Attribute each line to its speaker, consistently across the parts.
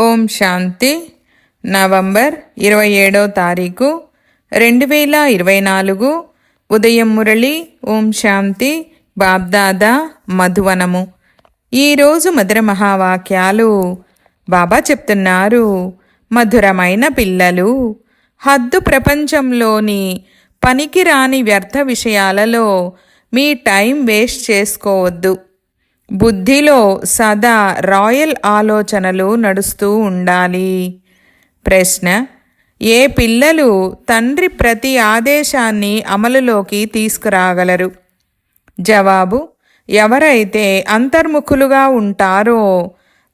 Speaker 1: ఓం శాంతి. November ఇరవై ఏడో తారీఖు రెండు వేల ఇరవై నాలుగు. ఉదయం మురళి ఓం శాంతి. బాబ్దాదా మధువనము. ఈరోజు మధుర మహావాక్యాలు బాబా చెప్తున్నారు. మధురమైన పిల్లలు హద్దు ప్రపంచంలోని పనికిరాని వ్యర్థ విషయాలలో మీ టైం వేస్ట్ చేసుకోవద్దు. బుద్ధిలో సదా రాయల్ ఆలోచనలు నడుస్తూ ఉండాలి. ప్రశ్న ఏ పిల్లలు తండ్రి ప్రతి ఆదేశాన్ని అమలులోకి తీసుకురాగలరు? జవాబు ఎవరైతే అంతర్ముఖులుగా ఉంటారో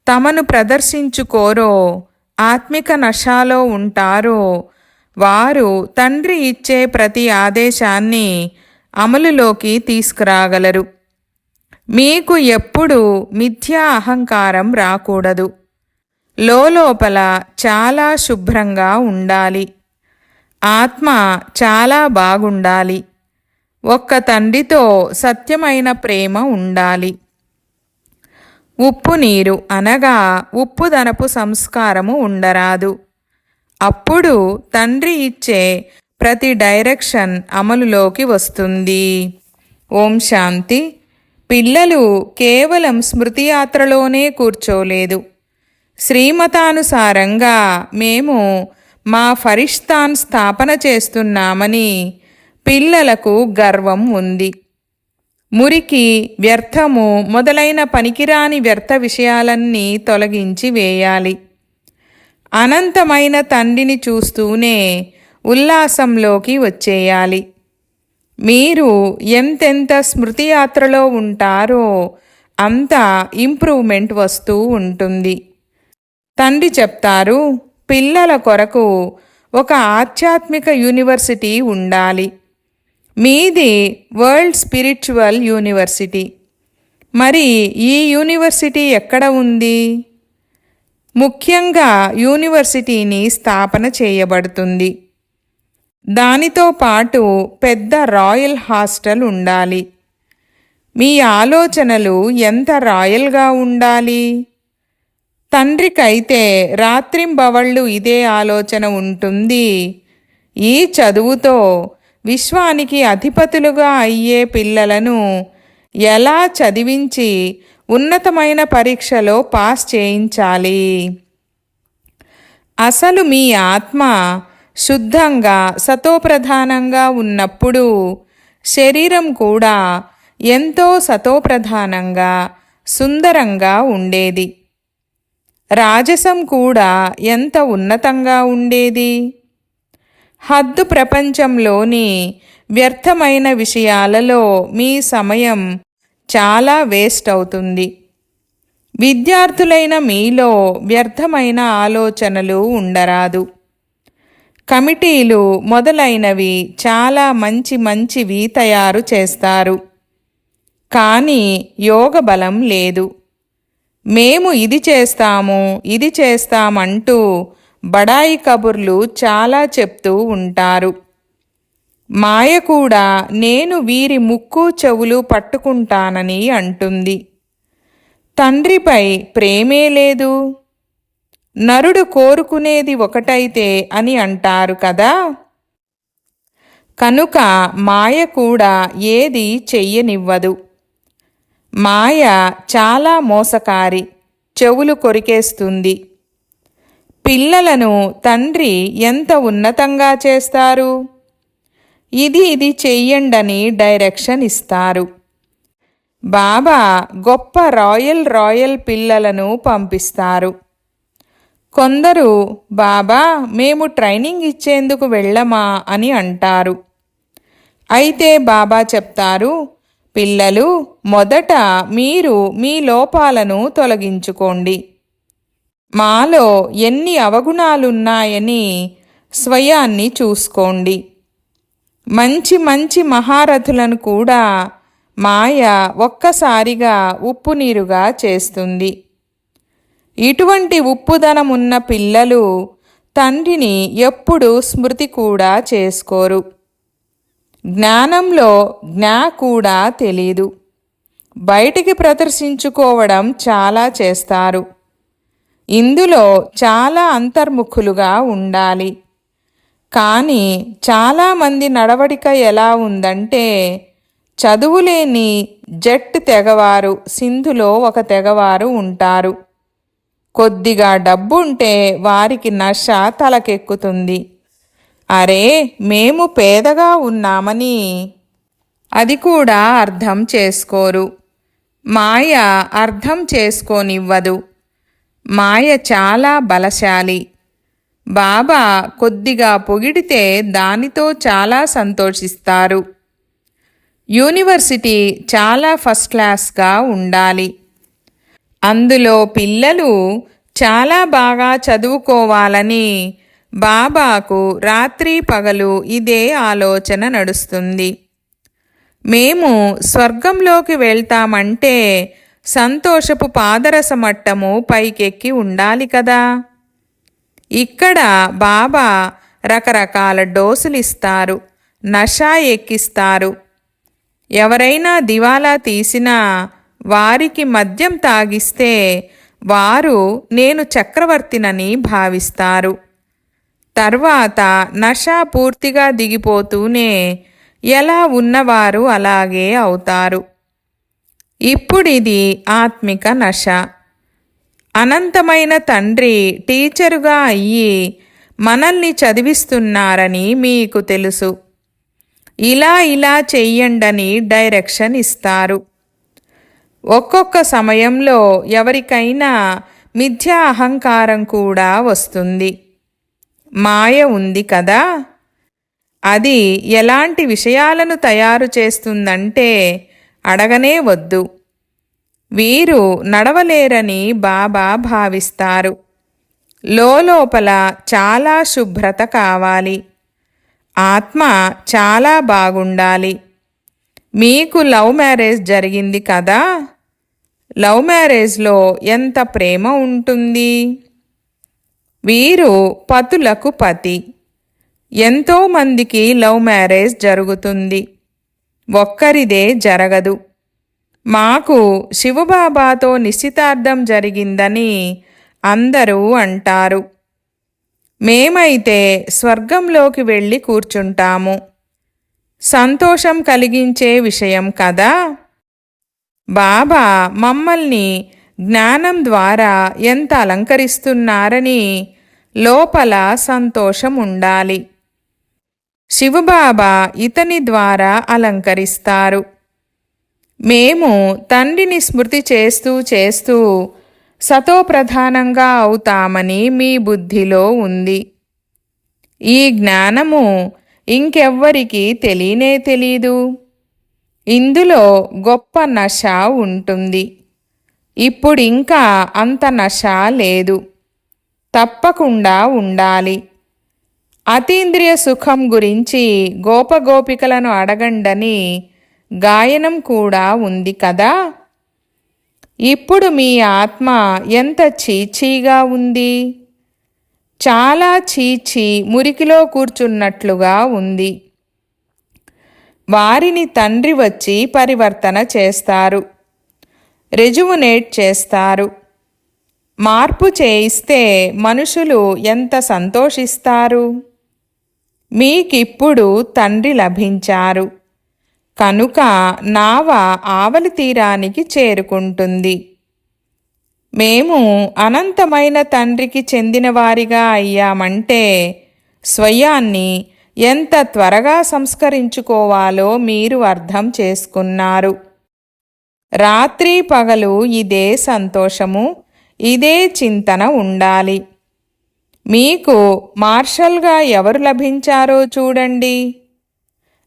Speaker 1: తమను ప్రదర్శించుకోరో ఆత్మిక నశాలో ఉంటారో వారు తండ్రి ఇచ్చే ప్రతి ఆదేశాన్ని అమలులోకి తీసుకురాగలరు. మీకు ఎప్పుడూ మిథ్యా అహంకారం రాకూడదు. లోపల చాలా శుభ్రంగా ఉండాలి. ఆత్మ చాలా బాగుండాలి. ఒక్క తండ్రితో సత్యమైన ప్రేమ ఉండాలి. ఉప్పు నీరు అనగా ఉప్పుదనపు సంస్కారము ఉండరాదు. అప్పుడు తండ్రి ఇచ్చే ప్రతి డైరెక్షన్ అమలులోకి వస్తుంది. ఓం శాంతి. పిల్లలు కేవలం స్మృతియాత్రలోనే కూర్చోలేదు. శ్రీమతానుసారంగా మేము మా ఫరిష్తాన్ స్థాపన చేస్తున్నామని పిల్లలకు గర్వం ఉంది. మురికి వ్యర్థము మొదలైన పనికిరాని వ్యర్థ విషయాలన్నీ తొలగించి వేయాలి. అనంతమైన తండ్రిని చూస్తూనే ఉల్లాసంలోకి వచ్చేయాలి. మీరు ఎంతెంత స్మృతి యాత్రలో ఉంటారో అంత ఇంప్రూవ్మెంట్ వస్తూ ఉంటుంది. తండ్రి చెప్తారు పిల్లల కొరకు ఒక ఆధ్యాత్మిక యూనివర్సిటీ ఉండాలి. మీది వరల్డ్ స్పిరిచువల్ యూనివర్సిటీ. మరి ఈ యూనివర్సిటీ ఎక్కడ ఉంది? ముఖ్యంగా యూనివర్సిటీని స్థాపన చేయబడుతుంది. దానితో పాటు పెద్ద రాయల్ హాస్టల్ ఉండాలి. మీ ఆలోచనలు ఎంత రాయల్గా ఉండాలి? తండ్రికైతే రాత్రింబవళ్ళు ఇదే ఆలోచన ఉంటుంది. ఈ చదువుతో విశ్వానికి అధిపతులుగా అయ్యే పిల్లలను ఎలా చదివించి ఉన్నతమైన పరీక్షలో పాస్ చేయించాలి? అసలు మీ ఆత్మ శుద్ధంగా సతోప్రధానంగా ఉన్నప్పుడు శరీరం కూడా ఎంతో సతోప్రధానంగా సుందరంగా ఉండేది. రాజసం కూడా ఎంత ఉన్నతంగా ఉండేది? హద్దు ప్రపంచంలోని వ్యర్థమైన విషయాలలో మీ సమయం చాలా వేస్ట్ అవుతుంది. విద్యార్థులైన మీలో వ్యర్థమైన ఆలోచనలు ఉండరాదు. కమిటీలు మొదలైనవి చాలా మంచి మంచివి తయారు చేస్తారు. కానీ యోగ బలం లేదు. మేము ఇది చేస్తాము ఇది చేస్తామంటూ బడాయి కబుర్లు చాలా చెప్తూ ఉంటారు. మాయ కూడా నేను వీరి ముక్కు చెవులు పట్టుకుంటానని అంటుంది. తండ్రిపై ప్రేమే లేదు. నరుడు కోరుకునేది ఒకటైతే అని అంటారు కదా. కనుక మాయ కూడా ఏది చెయ్యనివ్వదు. మాయ చాలా మోసకారి చెవులు కొరికేస్తుంది. పిల్లలను తండ్రి ఎంత ఉన్నతంగా చేస్తారు? ఇది ఇది చెయ్యండని డైరెక్షన్ ఇస్తారు. బాబా గొప్ప రాయల్ రాయల్ పిల్లలను పంపిస్తారు. కొందరు బాబా మేము ట్రైనింగ్ ఇచ్చేందుకు వెళ్ళమా? అని అంటారు. అయితే బాబా చెప్తారు పిల్లలు మొదట మీరు మీ లోపాలను తొలగించుకోండి. మాలో ఎన్ని అవగుణాలున్నాయని స్వయాన్ని చూసుకోండి. మంచి మంచి మహారథులను కూడా మాయ ఒక్కసారిగా ఉప్పు నీరుగా చేస్తుంది. ఇటువంటి ఉప్పుదనమున్న పిల్లలు తండ్రిని ఎప్పుడూ స్మృతి కూడా చేసుకోరు. జ్ఞానంలో జ్ఞా కూడా తెలీదు. బయటికి ప్రదర్శించుకోవడం చాలా చేస్తారు. ఇందులో చాలా అంతర్ముఖులుగా ఉండాలి. కానీ చాలామంది నడవడిక ఎలా ఉందంటే చదువులేని జట్ తెగవారు సింధులో ఒక తెగవారు ఉంటారు. కొద్దిగా డబ్బుంటే వారికి నష తలకెక్కుతుంది. అరే మేము పేదగా ఉన్నామని. అది కూడా అర్థం చేసుకోరు. మాయ అర్థం చేసుకోనివ్వదు. మాయ చాలా బలశాలి. బాబా కొద్దిగా పొగిడితే దానితో చాలా సంతోషిస్తారు. యూనివర్సిటీ చాలా ఫస్ట్ క్లాస్గా ఉండాలి. అందులో పిల్లలు చాలా బాగా చదువుకోవాలని బాబాకు రాత్రి పగలు ఇదే ఆలోచన నడుస్తుంది. మేము స్వర్గంలోకి వెళ్తామంటే సంతోషపు పాదరస మట్టము పైకెక్కి ఉండాలి కదా. ఇక్కడ బాబా రకరకాల డోసులు ఇస్తారు నషా ఎక్కిస్తారు. ఎవరైనా దివాలా తీసినా వారికి మద్యం తాగిస్తే వారు నేను చక్రవర్తినని భావిస్తారు. తర్వాత నష పూర్తిగా దిగిపోతూనే ఎలా ఉన్నవారు అలాగే అవుతారు. ఇప్పుడిది ఆత్మిక నష. అనంతమైన తండ్రి టీచరుగా అయ్యి మనల్ని చదివిస్తున్నారని మీకు తెలుసు. ఇలా ఇలా చెయ్యండని డైరెక్షన్ ఇస్తారు. ఒక్కొక్క సమయంలో ఎవరికైనా మిథ్యా అహంకారం కూడా వస్తుంది. మాయ ఉంది కదా? అది ఎలాంటి విషయాలను తయారు చేస్తుందంటే అడగనే వద్దు. వీరు నడవలేరని బాబా భావిస్తారు. లోపల చాలా శుభ్రత కావాలి. ఆత్మ చాలా బాగుండాలి. మీకు లవ్ మ్యారేజ్ జరిగింది కదా? లవ్ మ్యారేజ్లో ఎంత ప్రేమ ఉంటుంది? వీరు పతులకు పతి. ఎంతోమందికి లవ్ మ్యారేజ్ జరుగుతుంది. ఒక్కరిదే జరగదు. మాకు శివబాబాతో నిశ్చితార్థం జరిగిందని అందరూ అంటారు. మేమైతే స్వర్గంలోకి వెళ్ళి కూర్చుంటాము. సంతోషం కలిగించే విషయం కదా? బాబా మమ్మల్ని జ్ఞానం ద్వారా ఎంత అలంకరిస్తున్నారని లోపల సంతోషం ఉండాలి శివబాబా ఇతని ద్వారా అలంకరిస్తారు. మేము తండ్రిని స్మృతి చేస్తూ చేస్తూ సతోప్రధానంగా అవుతామని మీ బుద్ధిలో ఉంది. ఈ జ్ఞానము ఇంకెవ్వరికీ తెలియనే తెలీదు. ఇందులో గొప్ప నష ఉంటుంది. ఇప్పుడింకా అంత నష లేదు. తప్పకుండా ఉండాలి. అతీంద్రియ సుఖం గురించి గోపగోపికలను అడగండని గాయనం కూడా ఉంది కదా? ఇప్పుడు మీ ఆత్మ ఎంత చీచీగా ఉంది? చాలా చీచి మురికిలో కూర్చున్నట్లుగా ఉంది. వారిని తండ్రి వచ్చి పరివర్తన చేస్తారు. రెజువునేట్ చేస్తారు. మార్పు చేయిస్తే మనుషులు ఎంత సంతోషిస్తారు? మీకిప్పుడు తండ్రి లభించారు. కనుక నావ ఆవలి తీరానికి చేరుకుంటుంది. మేము అనంతమైన తండ్రికి చెందినవారిగా అయ్యామంటే స్వయాన్ని ఎంత త్వరగా సంస్కరించుకోవాలో మీరు అర్థం చేసుకున్నారు. రాత్రి పగలు ఇదే సంతోషము ఇదే చింతన ఉండాలి. మీకు మార్షల్గా ఎవరు లభించారో చూడండి.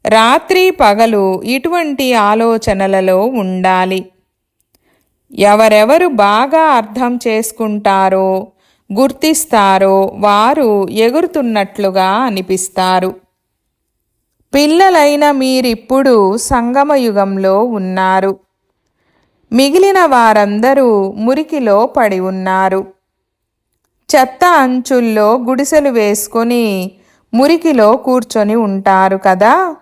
Speaker 1: రాత్రి పగలు ఇటువంటి ఆలోచనలలో ఉండాలి. ఎవరెవరు బాగా అర్థం చేసుకుంటారో గుర్తిస్తారో వారు ఎగురుతున్నట్లుగా అనిపిస్తారు. పిల్లలైన మీరిప్పుడు సంగమయుగంలో ఉన్నారు. మిగిలిన వారందరూ మురికిలో పడి ఉన్నారు. చెత్త అంచుల్లో గుడిసెలు వేసుకొని మురికిలో కూర్చొని ఉంటారు కదా?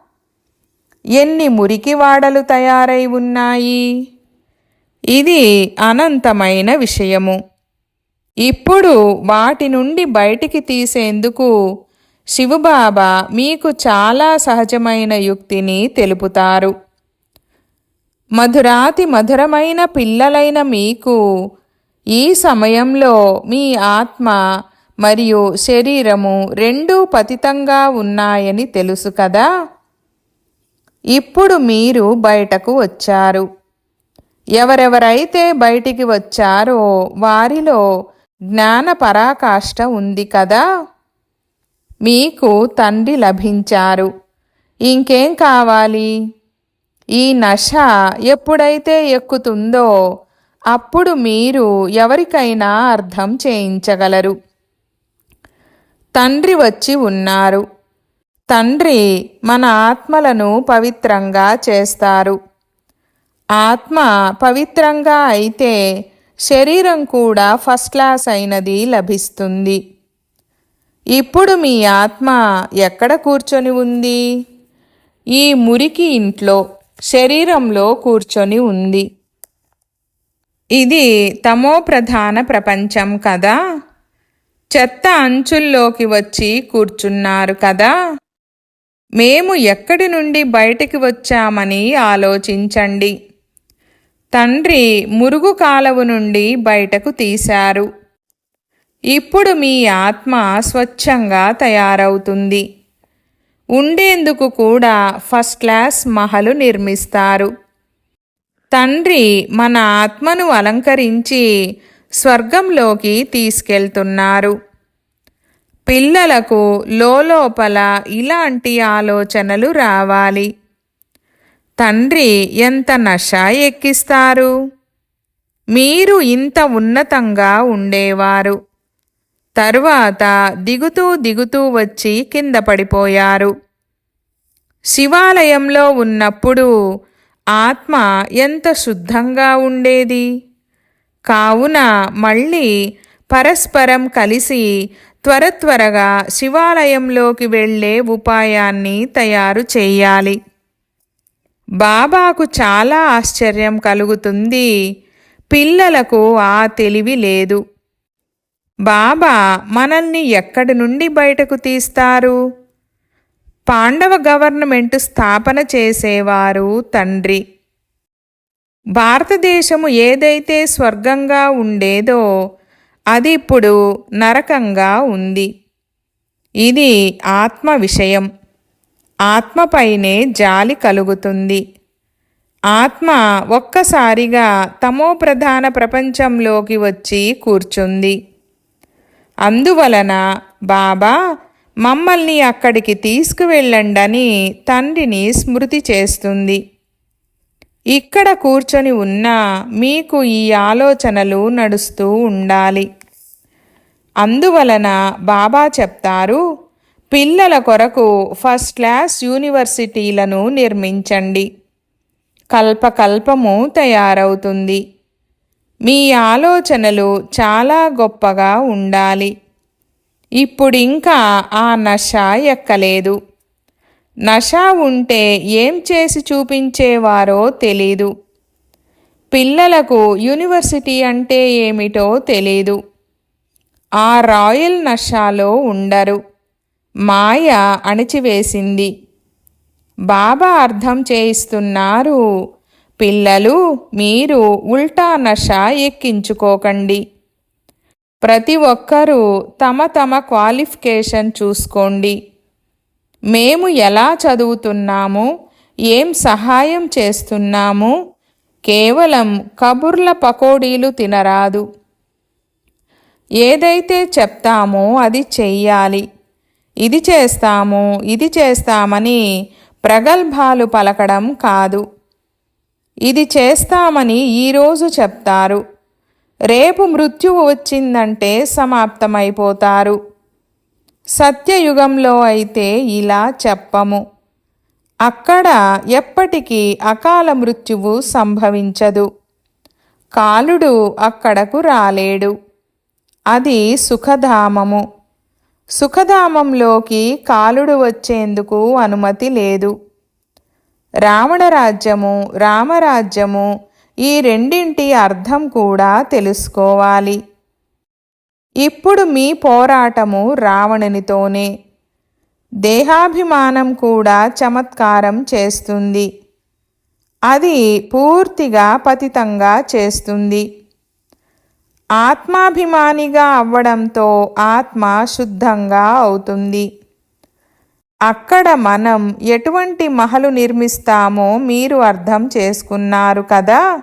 Speaker 1: ఎన్ని మురికి వాడలు తయారై ఉన్నాయి? ఇది అనంతమైన విషయము. ఇప్పుడు వాటి నుండి బయటికి తీసేందుకు శివబాబా మీకు చాలా సహజమైన యుక్తిని తెలుపుతారు. మధురాతి మధురమైన పిల్లలైన మీకు ఈ సమయంలో మీ ఆత్మ మరియు శరీరము రెండూ పతితంగా ఉన్నాయని తెలుసు కదా? ఇప్పుడు మీరు బయటకు వచ్చారు. ఎవరెవరైతే బయటికి వచ్చారో వారిలో జ్ఞాన పరాకాష్ట ఉంది కదా. మీకు తండ్రి లభించారు. ఇంకేం కావాలి? ఈ నష ఎప్పుడైతే ఎక్కుతుందో అప్పుడు మీరు ఎవరికైనా అర్థం చేయించగలరు. తండ్రి వచ్చి ఉన్నారు. తండ్రి మన ఆత్మలను పవిత్రంగా చేస్తారు. ఆత్మ పవిత్రంగా అయితే శరీరం కూడా ఫస్ట్ క్లాస్ అయినది లభిస్తుంది. ఇప్పుడు మీ ఆత్మ ఎక్కడ కూర్చొని ఉంది? ఈ మురికి ఇంట్లో శరీరంలో కూర్చొని ఉంది. ఇది తమో ప్రధాన ప్రపంచం కదా? చెత్త అంచుల్లోకి వచ్చి కూర్చున్నారు కదా? మేము ఎక్కడి నుండి బయటికి వచ్చామని ఆలోచించండి. తండ్రి మురుగు కాలవు నుండి బయటకు తీశారు. ఇప్పుడు మీ ఆత్మ స్వచ్ఛంగా తయారవుతుంది. ఉండేందుకు కూడా ఫస్ట్ క్లాస్ మహలు నిర్మిస్తారు. తండ్రి మన ఆత్మను అలంకరించి స్వర్గంలోకి తీసుకెళ్తున్నారు. పిల్లలకు లోపల ఇలాంటి ఆలోచనలు రావాలి. తండ్రి ఎంత నష ఎక్కిస్తారు? మీరు ఇంత ఉన్నతంగా ఉండేవారు. తరువాత దిగుతూ దిగుతూ వచ్చి కింద పడిపోయారు. శివాలయంలో ఉన్నప్పుడు ఆత్మ ఎంత శుద్ధంగా ఉండేది? కావున మళ్ళీ పరస్పరం కలిసి త్వర త్వరగా శివాలయంలోకి వెళ్ళే ఉపాయాన్ని తయారు చేయాలి. బాబాకు చాలా ఆశ్చర్యం కలుగుతుంది. పిల్లలకు ఆ తెలివి లేదు. బాబా మనల్ని ఎక్కడి నుండి బయటకు తీస్తారు? పాండవ గవర్నమెంట్ స్థాపన చేసేవారు తండ్రి. భారతదేశము ఏదైతే స్వర్గంగా ఉండేదో అది ఇప్పుడు నరకంగా ఉంది. ఇది ఆత్మ విషయం. ఆత్మపైనే జాలి కలుగుతుంది. ఆత్మ ఒక్కసారిగా తమో ప్రధాన ప్రపంచంలోకి వచ్చి కూర్చుంది. అందువలన బాబా మమ్మల్ని అక్కడికి తీసుకువెళ్ళండని తండ్రిని స్మృతి చేస్తుంది. ఇక్కడ కూర్చొని ఉన్నా మీకు ఈ ఆలోచనలు నడుస్తూ ఉండాలి. అందువలన బాబా చెప్తారు పిల్లల కొరకు ఫస్ట్ క్లాస్ యూనివర్సిటీలను నిర్మించండి. కల్పకల్పము తయారవుతుంది. మీ ఆలోచనలు చాలా గొప్పగా ఉండాలి. ఇప్పుడింకా ఆ నష ఎక్కలేదు. నష ఉంటే ఏం చేసి చూపించేవారో తెలీదు. పిల్లలకు యూనివర్సిటీ అంటే ఏమిటో తెలీదు. ఆ రాయల్ నషాలో ఉండరు. మాయ అణిచివేసింది. బాబా అర్థం చేయిస్తున్నారు. పిల్లలు మీరు ఉల్టా నష ఎక్కించుకోకండి. ప్రతి ఒక్కరూ తమ తమ క్వాలిఫికేషన్ చూసుకోండి. మేము ఎలా చదువుతున్నాము? ఏం సహాయం చేస్తున్నాము? కేవలం కబుర్ల పకోడీలు తినరాదు. ఏదైతే చెప్తామో అది చెయ్యాలి. ఇది చేస్తాము ఇది చేస్తామని ప్రగల్భాలు పలకడం కాదు. ఇది చేస్తామని ఈరోజు చెప్తారు. రేపు మృత్యువు వచ్చిందంటే సమాప్తమైపోతారు. సత్యయుగంలో అయితే ఇలా చెప్పము. అక్కడ ఎప్పటికీ అకాల మృత్యువు సంభవించదు. కాలుడు అక్కడకు రాలేడు. అది సుఖధామము. సుఖధామంలోకి కాలుడు వచ్చేందుకు అనుమతి లేదు. రావణరాజ్యము రామరాజ్యము ఈ రెండింటి అర్థం కూడా తెలుసుకోవాలి. ఇప్పుడు మీ పోరాటము రావణునితోనే. దేహాభిమానం కూడా చమత్కారం చేస్తుంది. అది పూర్తిగా పతితంగా చేస్తుంది. ఆత్మాభిమానిగా అవ్వడంతో ఆత్మ శుద్ధంగా అవుతుంది. అక్కడ మనం ఎటువంటి మహలు నిర్మిస్తామో మీరు అర్థం చేసుకున్నారు కదా?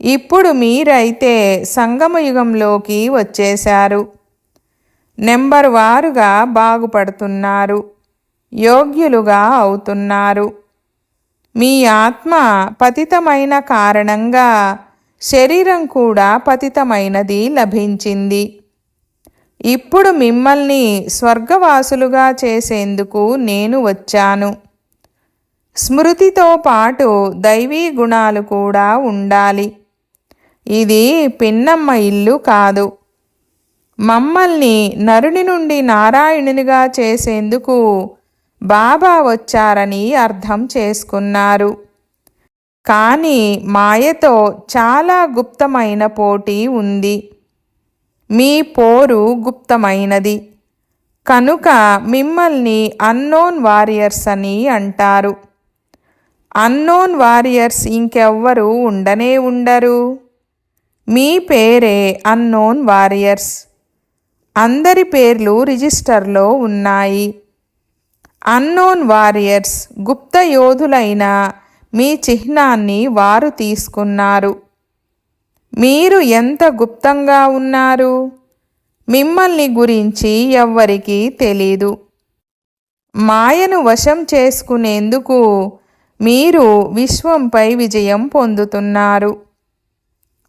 Speaker 1: ఇప్పుడు మీరైతే సంగమయుగంలోకి వచ్చేశారు. నెంబర్ వారుగా బాగుపడుతున్నారు. యోగ్యులుగా అవుతున్నారు. మీ ఆత్మ పతితమైన కారణంగా శరీరం కూడా పతితమైనది లభించింది. ఇప్పుడు మిమ్మల్ని స్వర్గవాసులుగా చేసేందుకు నేను వచ్చాను. స్మృతితో పాటు దైవీ గుణాలు కూడా ఉండాలి. ఇది పిన్నమ్మ ఇల్లు కాదు. మమ్మల్ని నరుని నుండి నారాయణునిగా చేసేందుకు బాబా వచ్చారని అర్థం చేసుకున్నారు. కానీ మాయతో చాలా గుప్తమైన పోటీ ఉంది. మీ పోరు గుప్తమైనది. కనుక మిమ్మల్ని అన్నోన్ వారియర్స్ అని అంటారు. అన్నోన్ వారియర్స్ ఇంకెవ్వరు ఉండనే ఉండరు. మీ పేరే అన్నోన్ వారియర్స్. అందరి పేర్లు రిజిస్టర్లో ఉన్నాయి. అన్నోన్ వారియర్స్ గుప్త యోధులైన మీ చిహ్నాన్ని వారు తీసుకున్నారు. మీరు ఎంత గుప్తంగా ఉన్నారు? మిమ్మల్ని గురించి ఎవ్వరికీ తెలీదు. మాయను వశం చేసుకునేందుకు మీరు విశ్వంపై విజయం పొందుతున్నారు.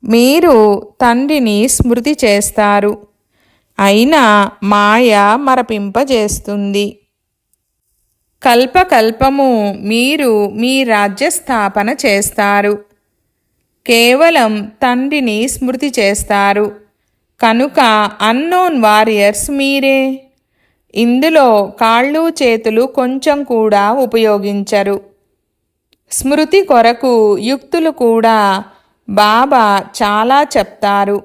Speaker 1: మీరు తండ్రిని స్మృతి చేస్తారు. అయినా మాయ మరపింపజేస్తుంది. కల్పకల్పము మీరు మీ రాజ్యస్థాపన చేస్తారు. కేవలం తండ్రిని స్మృతి చేస్తారు. కనుక అన్నోన్ వారియర్స్ మీరే. ఇందులో కాళ్ళు చేతులు కొంచెం కూడా ఉపయోగించరు. స్మృతి కొరకు యుక్తులు కూడా బాబా చాలా చెప్తారు.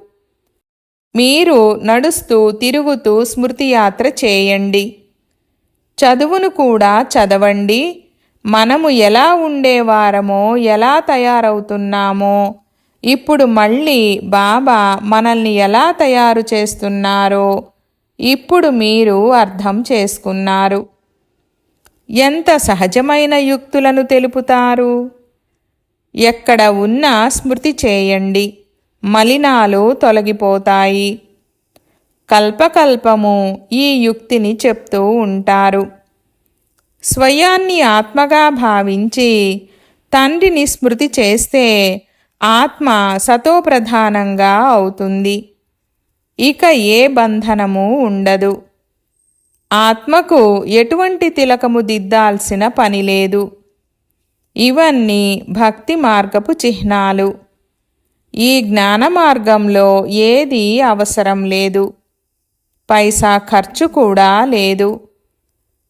Speaker 1: మీరు నడుస్తూ తిరుగుతూ స్మృతి యాత్ర చేయండి. చదువును కూడా చదవండి. మనము ఎలా ఉండేవారమో ఎలా తయారవుతున్నామో ఇప్పుడు మళ్ళీ బాబా మనల్ని ఎలా తయారు చేస్తున్నారో ఇప్పుడు మీరు అర్థం చేసుకున్నారు. ఎంత సహజమైన యుక్తులను తెలుపుతారు. ఎక్కడ ఉన్నా స్మృతి చేయండి. మలినాలు తొలగిపోతాయి. కల్పకల్పము ఈ యుక్తిని చెప్తూ ఉంటారు. స్వయాన్ని ఆత్మగా భావించి తండ్రిని స్మృతి చేస్తే ఆత్మ సతోప్రధానంగా అవుతుంది. ఇక ఏ బంధనము ఉండదు. ఆత్మకు ఎటువంటి తిలకము దిద్దాల్సిన పని లేదు. ఇవన్నీ భక్తి మార్గపు చిహ్నాలు. ఈ జ్ఞాన మార్గంలో ఏదీ అవసరం లేదు. పైసా ఖర్చు కూడా లేదు.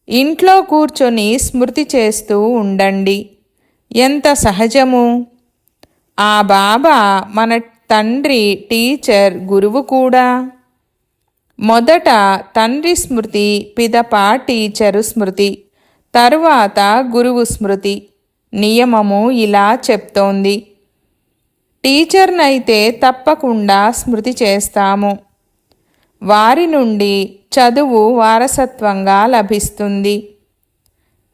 Speaker 1: ఇంట్లో కూర్చొని స్మృతి చేస్తూ ఉండండి. ఎంత సహజము? ఆ బాబా మన తండ్రి టీచర్ గురువు కూడా. మొదట తండ్రి స్మృతి పిదప టీచరు స్మృతి తరువాత గురువు స్మృతి. నియమము ఇలా చెప్తోంది. టీచర్నైతే తప్పకుండా స్మృతి చేస్తాము. వారి నుండి చదువు వారసత్వంగా లభిస్తుంది.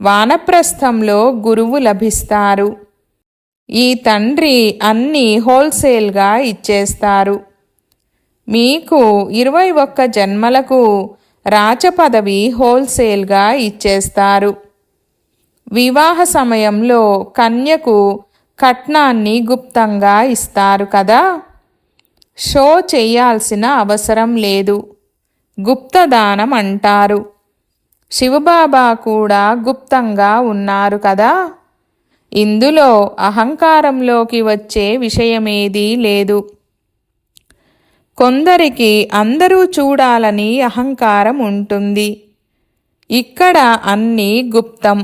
Speaker 1: వానప్రస్థంలో గురువు లభిస్తారు. ఈ తండ్రి అన్నీ హోల్సేల్గా ఇచ్చేస్తారు. మీకు ఇరవై ఒక్క జన్మలకు రాచపదవి హోల్సేల్గా ఇచ్చేస్తారు. వివాహ సమయంలో కన్యకు కట్నాన్ని గుప్తంగా ఇస్తారు కదా? షో చేయాల్సిన అవసరం లేదు. గుప్తదానం అంటారు శివబాబా కూడా గుప్తంగా ఉన్నారు కదా? ఇందులో అహంకారంలోకి వచ్చే విషయమేదీ లేదు. కొందరికి అందరూ చూడాలని అహంకారం ఉంటుంది. ఇక్కడ అన్నీ గుప్తం.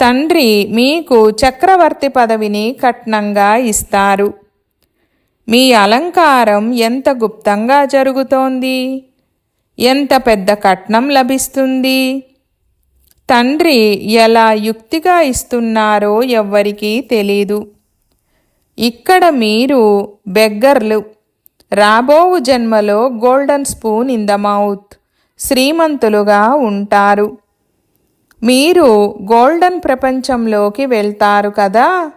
Speaker 1: తండ్రి మీకు చక్రవర్తి పదవిని కట్నంగా ఇస్తారు. మీ అలంకారం ఎంత గుప్తంగా జరుగుతోంది? ఎంత పెద్ద కట్నం లభిస్తుంది? తండ్రి ఎలా యుక్తిగా ఇస్తున్నారో ఎవ్వరికీ తెలీదు. ఇక్కడ మీరు బెగ్గర్లు. రాబోవు జన్మలో golden spoon in the mouth. శ్రీమంతులుగా ఉంటారు. మీరు గోల్డెన్ ప్రపంచంలోకి వెళ్తారు కదా?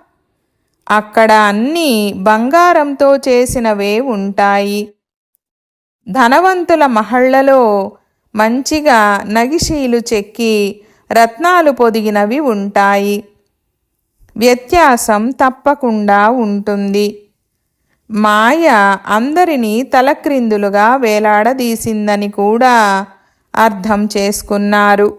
Speaker 1: అక్కడ అన్నీ బంగారంతో చేసినవే ఉంటాయి. ధనవంతుల మహళ్ళలో మంచిగా నగిశీలు చెక్కి రత్నాలు పొదిగినవి ఉంటాయి. వ్యత్యాసం తప్పకుండా ఉంటుంది. మాయ అందరినీ తలక్రిందులుగా వేలాడదీసిందని కూడా అర్థం చేసుకున్నారు.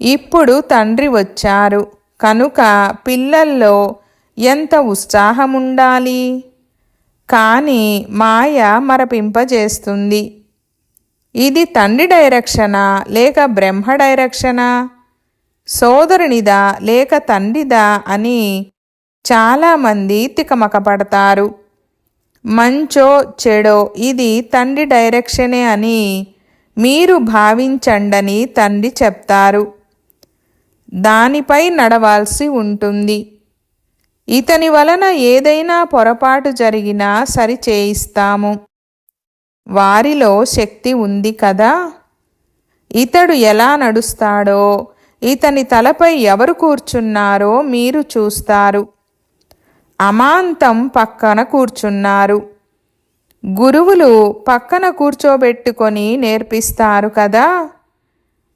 Speaker 1: ఇప్పుడు తండ్రి వచ్చారు. కనుక పిల్లల్లో ఎంత ఉత్సాహముండాలి? కానీ మాయ మరపింపజేస్తుంది. ఇది తండ్రి డైరెక్షనా లేక బ్రహ్మ డైరెక్షనా? సోదరునిదా లేక తండ్రిదా అని చాలామంది తికమకపడతారు. మంచో చెడో ఇది తండ్రి డైరెక్షనే అని మీరు భావించండని తండ్రి చెప్తారు. దానిపై నడవాల్సి ఉంటుంది. ఇతని వలన ఏదైనా పొరపాటు జరిగినా సరి చేయిస్తాము వారిలో శక్తి ఉంది కదా? ఇతడు ఎలా నడుస్తాడో ఇతని తలపై ఎవరు కూర్చున్నారో మీరు చూస్తారు. అమాంతం పక్కన కూర్చున్నారు. గురువులు పక్కన కూర్చోబెట్టుకొని నేర్పిస్తారు కదా?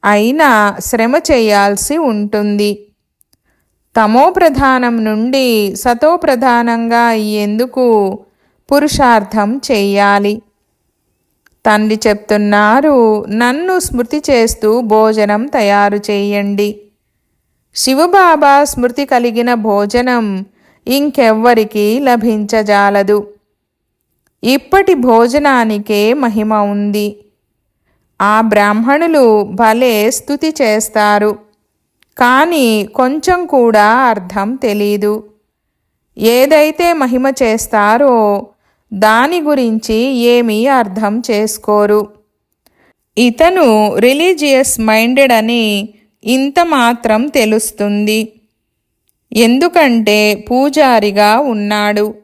Speaker 1: అయినా శ్రమ చేయాల్సి ఉంటుంది. తమో ప్రధానం నుండి సతో ప్రధానంగా అయ్యేందుకు పురుషార్థం చెయ్యాలి తండ్రి చెప్తున్నారు నన్ను స్మృతి చేస్తూ భోజనం తయారు చేయండి. శివబాబా స్మృతి కలిగిన భోజనం ఇంకెవ్వరికి లభించజాలదు. ఇప్పటి భోజనానికే మహిమ ఉంది. ఆ బ్రాహ్మణులు భలే స్థుతి చేస్తారు. కానీ కొంచెం కూడా అర్థం తెలీదు. ఏదైతే మహిమ చేస్తారో దాని గురించి ఏమీ అర్థం చేసుకోరు. ఇతను రిలీజియస్ మైండెడ్ అని ఇంత మాత్రం తెలుస్తుంది. ఎందుకంటే పూజారిగా ఉన్నాడు.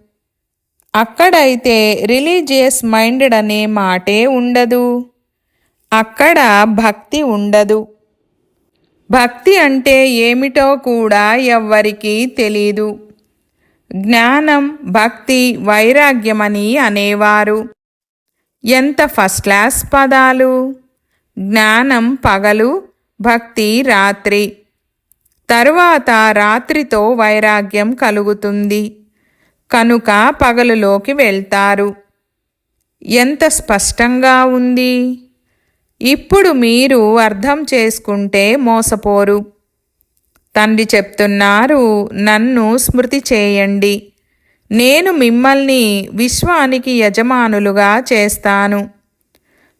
Speaker 1: అక్కడైతే రిలీజియస్ మైండెడ్ అనే మాటే ఉండదు. అక్కడ భక్తి ఉండదు. భక్తి అంటే ఏమిటో కూడా ఎవ్వరికీ తెలీదు. జ్ఞానం భక్తి వైరాగ్యమని అనేవారు. ఎంత ఫస్ట్ క్లాస్ పదాలు? జ్ఞానం పగలు భక్తి రాత్రి. తరువాత రాత్రితో వైరాగ్యం కలుగుతుంది. కనుక పగలులోకి వెళ్తారు. ఎంత స్పష్టంగా ఉంది? ఇప్పుడు మీరు అర్థం చేసుకుంటే మోసపోరు. తండ్రి చెప్తున్నారు నన్ను స్మృతి చేయండి. నేను మిమ్మల్ని విశ్వానికి యజమానులుగా చేస్తాను.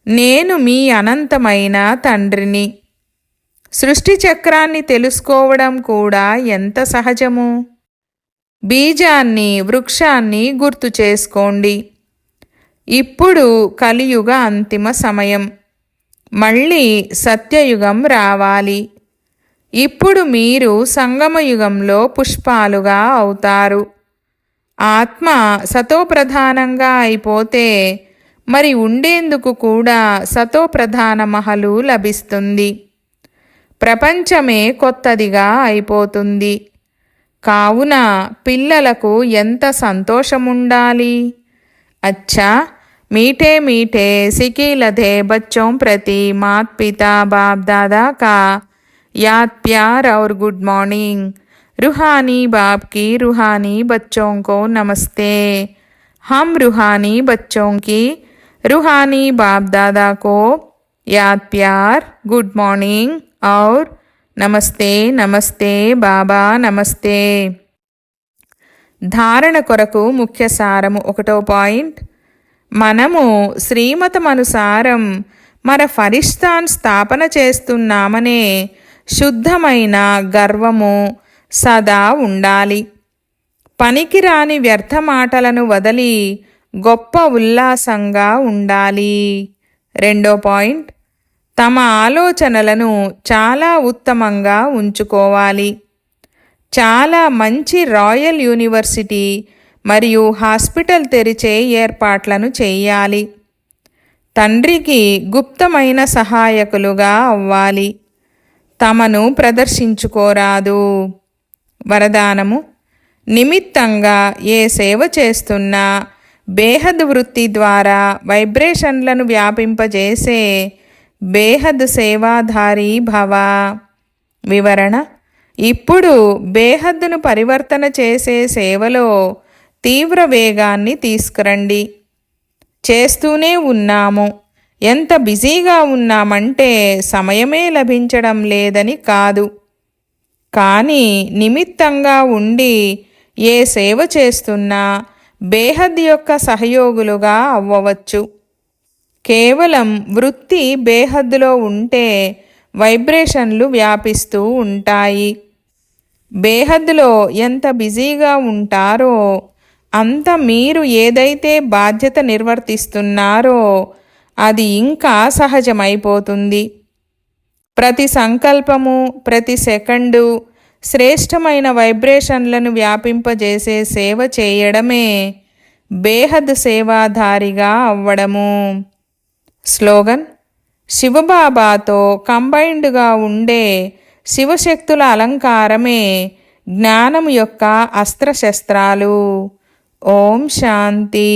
Speaker 1: నేను మీ అనంతమైన తండ్రిని. సృష్టి చక్రాన్ని తెలుసుకోవడం కూడా ఎంత సహజము? బీజాన్ని వృక్షాన్ని గుర్తు చేసుకోండి. ఇప్పుడు కలియుగ అంతిమ సమయం. మళ్ళీ సత్యయుగం రావాలి. ఇప్పుడు మీరు సంగమయుగంలో పుష్పాలుగా అవుతారు. ఆత్మ సతోప్రధానంగా అయిపోతే మరి ఉండేందుకు కూడా సతోప్రధాన మహలు లభిస్తుంది. ప్రపంచమే కొత్తదిగా అయిపోతుంది. కావున పిల్లలకు ఎంత సంతోషముండాలి? అచ్చా! मीठे मीठे सिकी लधे बच्चों प्रति मात पिता बाप दादा का याद प्यार और गुड मॉर्निंग रूहानी बाप की रूहानी बच्चों को नमस्ते हम रूहानी बच्चों की रूहानी बाप दादा को याद प्यार गुड मॉर्निंग और నమస్తే నమస్తే బాబా నమస్తే ధారణ కొరకు ముఖ్య సారము ఒకటో పాయింట్ మనము శ్రీమతమనుసారం మన ఫరిష్తాన్ స్థాపన చేస్తున్నామనే శుద్ధమైన గర్వము సదా ఉండాలి. పనికిరాని వ్యర్థ మాటలను వదలి గొప్ప ఉల్లాసంగా ఉండాలి. రెండో పాయింట్ తమ ఆలోచనలను చాలా ఉత్తమంగా ఉంచుకోవాలి. చాలా మంచి రాయల్ యూనివర్సిటీ మరియు హాస్పిటల్ తెరిచే ఏర్పాట్లను చేయాలి. తండ్రికి గుప్తమైన సహాయకులుగా అవ్వాలి. తమను ప్రదర్శించుకోరాదు. వరదానము నిమిత్తంగా ఏ సేవ చేస్తున్నా బేహద్ వృత్తి ద్వారా వైబ్రేషన్లను వ్యాపింపజేసే బేహద్ సేవాధారి భవ. వివరణ ఇప్పుడు బేహద్దును పరివర్తన చేసే సేవలో తీవ్ర వేగాన్ని తీసుకురండి. చేస్తూనే ఉన్నాము. ఎంత బిజీగా ఉన్నామంటే సమయమే లభించడం లేదని కాదు. కానీ నిమిత్తంగా ఉండి ఏ సేవ చేస్తున్నా బేహద్ యొక్క సహయోగులుగా అవ్వవచ్చు. కేవలం వృత్తి బేహద్దులో ఉంటే వైబ్రేషన్లు వ్యాపిస్తూ ఉంటాయి. బేహద్లో ఎంత బిజీగా ఉంటారో అంత మీరు ఏదైతే బాధ్యత నిర్వర్తిస్తున్నారో అది ఇంకా సహజమైపోతుంది. ప్రతి సంకల్పము ప్రతి సెకండు శ్రేష్టమైన వైబ్రేషన్లను వ్యాపింపజేసే సేవ చేయడమే బేహద్ సేవాధారిగా అవ్వడము. స్లోగన్ శివబాబాతో కంబైన్డ్గా ఉండే శివశక్తుల అలంకారమే జ్ఞానం యొక్క అస్త్రశస్త్రాలు. ఓం శాంతి.